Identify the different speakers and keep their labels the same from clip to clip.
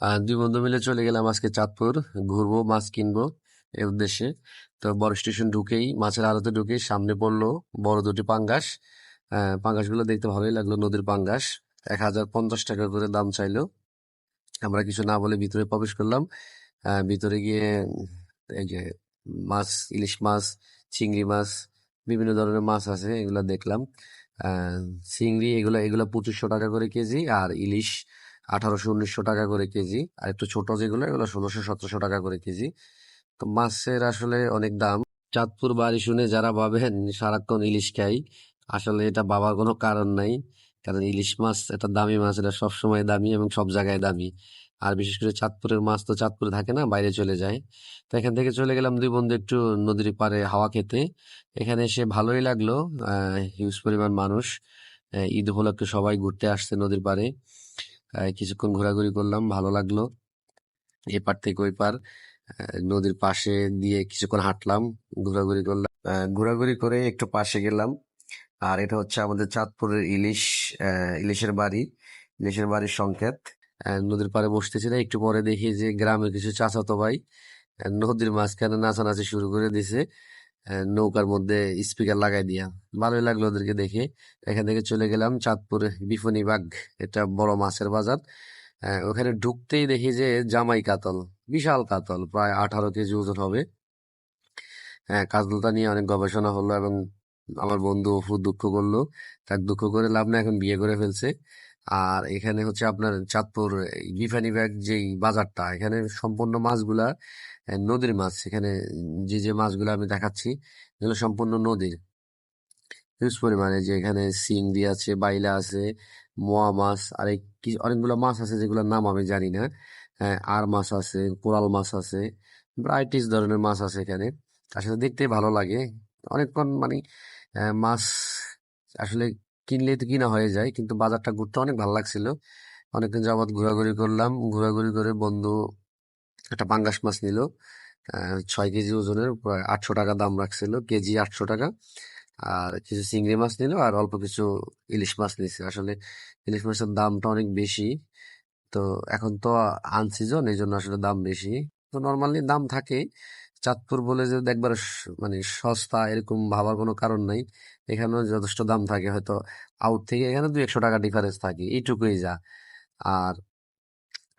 Speaker 1: দুই বন্ধু মিলে চলে গেলাম আজকে চাঁদপুর। ঘুরবো, মাছ কিনবো এই উদ্দেশ্যে। তো বড় স্টেশন ঢুকেই, মাছের আড়তে ঢুকেই সামনে পড়ল বড় দুটি পাঙ্গাস। পাঙ্গাসগুলো দেখতে ভালোই লাগল, নদীর পাঙ্গাস। এক হাজার পঞ্চাশ টাকা করে দাম চাইলো। আমরা কিছু না বলে ভিতরে প্রবেশ করলাম। ভিতরে গিয়ে এই যে মাছ, ইলিশ মাছ, চিংড়ি মাছ, বিভিন্ন ধরনের মাছ আছে, এগুলো দেখলাম। চিংড়ি এগুলো এগুলো পঁচিশশো টাকা করে কেজি আর ইলিশ আঠারোশো, উনিশশো টাকা করে কেজি। আর একটু ছোট যেগুলো, এগুলো ষোলোশো, সতেরোশো টাকা করে কেজি। তো মাছের আসলে অনেক দাম। চাঁদপুর বাড়ি শুনে যারা ভাবেন, সারাক্ষণ ইলিশ খাই, আসলে এটা বাবার কোনো কারণ নাই। কারণ ইলিশ মাছ, এটা দামি মাছ, এটা সবসময় দামি এবং সব জায়গায় দামি। আর বিশেষ করে চাঁদপুরের মাছ তো চাঁদপুরে থাকে না, বাইরে চলে যায়। তো এখান থেকে চলে গেলাম দুই বন্ধু একটু নদীর পাড়ে হাওয়া খেতে। এখানে এসে ভালোই লাগল হিউজ পরিমাণ মানুষ। ঈদ উপলক্ষে সবাই ঘুরতে আসছে নদীর পাড়ে। কিছুক্ষণ ঘোরাঘুরি করলাম, ভালো লাগল। এ পার থেকে ওই পার নদীর পাশে দিয়ে কিছুক্ষণ হাঁটলাম, ঘোরাঘুরি করলাম। ঘোরাঘুরি করে একটু পাশে গেলাম। আর এটা হচ্ছে আমাদের চাঁদপুরের ইলিশ ইলিশের বাড়ি, ইলিশের বাড়ির সংকেত। নদীর পাড়ে বসতেছিল একটু পরে দেখি যে গ্রামে কিছু চাচাতো ভাই নদীর মাঝখানে নাচানাচি শুরু করে দিছে। নৌকার মধ্যে স্পিকার লাগাই দিয়া। ভালোই লাগল ওদেরকে দেখে। এখান থেকে চলে গেলাম চাঁদপুর বিপণীবাগ এটা বড় মাছের বাজার। ওখানে ঢুকতেই দেখি যে জামাই কাতল, বিশাল কাতল, প্রায় আঠারো কেজি ওজন হবে। হ্যাঁ কাতলটা নিয়ে অনেক গবেষণা হলো এবং আমার বন্ধু খুব দুঃখ করল, তার দুঃখ করে লাভ না এখন বিয়ে করে ফেলছে। আর এখানে হচ্ছে আপনার চাঁদপুর বিফানি ব্যাগ যেই বাজারটা, এখানে সম্পূর্ণ মাছগুলা নদীর মাছ। এখানে যে যে মাছগুলো আমি দেখাচ্ছি, এগুলো সম্পূর্ণ নদীর। হিউজ পরিমাণে যে এখানে চিংড়ি আছে, বাইলা আছে, মোয়া মাছ, আর কি- অনেকগুলো মাছ আছে যেগুলোর নাম আমি জানি না। আর মাছ আছে, কোরাল মাছ আছে, ভ্যারাইটিস ধরনের মাছ আছে এখানে। আসলে দেখতে ভালো লাগে। অনেকক্ষণ মানে মাছ আসলে কিনলেই তো কিনা হয়ে যায়, কিন্তু বাজারটা ঘুরতে অনেক ভালো লাগছিল। অনেকদিন যাবত ঘোরাঘুরি করলাম, ঘোরাঘুরি করে বন্ধু একটা পাঙ্গাস মাছ নিল ছয় কেজি ওজনের, প্রায় আটশো টাকা দাম রাখছিল, কেজি আটশো টাকা। আর কিছু চিংড়ি মাছ নিল আর অল্প কিছু ইলিশ মাছ নিছে আসলে ইলিশ মাছের দামটা অনেক বেশি, তো এখন তো আনসিজন এই জন্য আসলে দাম বেশি। তো নর্মালি দাম থাকে চাঁদপুর বলে যে একবার মানে সস্তা এরকম ভাবার কোনো কারণ নাই। এখানেও যথেষ্ট দাম থাকে, হয়তো আউট থেকে এখানে দুই একশো টাকা ডিফারেন্স থাকে, এইটুকুই যা। আর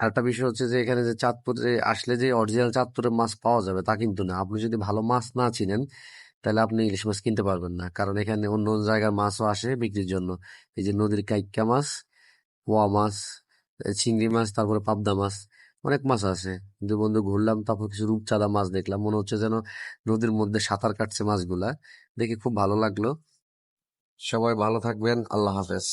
Speaker 1: আরেকটা বিষয় হচ্ছে যে এখানে যে চাঁদপুরে আসলে যে অরিজিনাল চাঁদপুরের মাছ পাওয়া যাবে তা কিন্তু না। আপনি যদি ভালো মাছ না চিনেন, তাহলে আপনি ইলিশ মাছ কিনতে পারবেন না। কারণ এখানে অন্য অন্য জায়গার মাছও আসে বিক্রির জন্য। এই যে নদীর কাইক্কা মাছ, পোয়া মাছ চিংড়ি মাছ, তারপরে পাবদা মাছ অনেক মাছ আছে। কিন্তু বন্ধু ঘুরলাম, তারপর কিছু রূপচাঁদা মাছ দেখলাম। মনে হচ্ছে যেন নদীর মধ্যে সাঁতার কাটছে মাছগুলা। দেখে খুব ভালো লাগল। সবাই ভালো থাকবেন। আল্লাহ হাফেজ।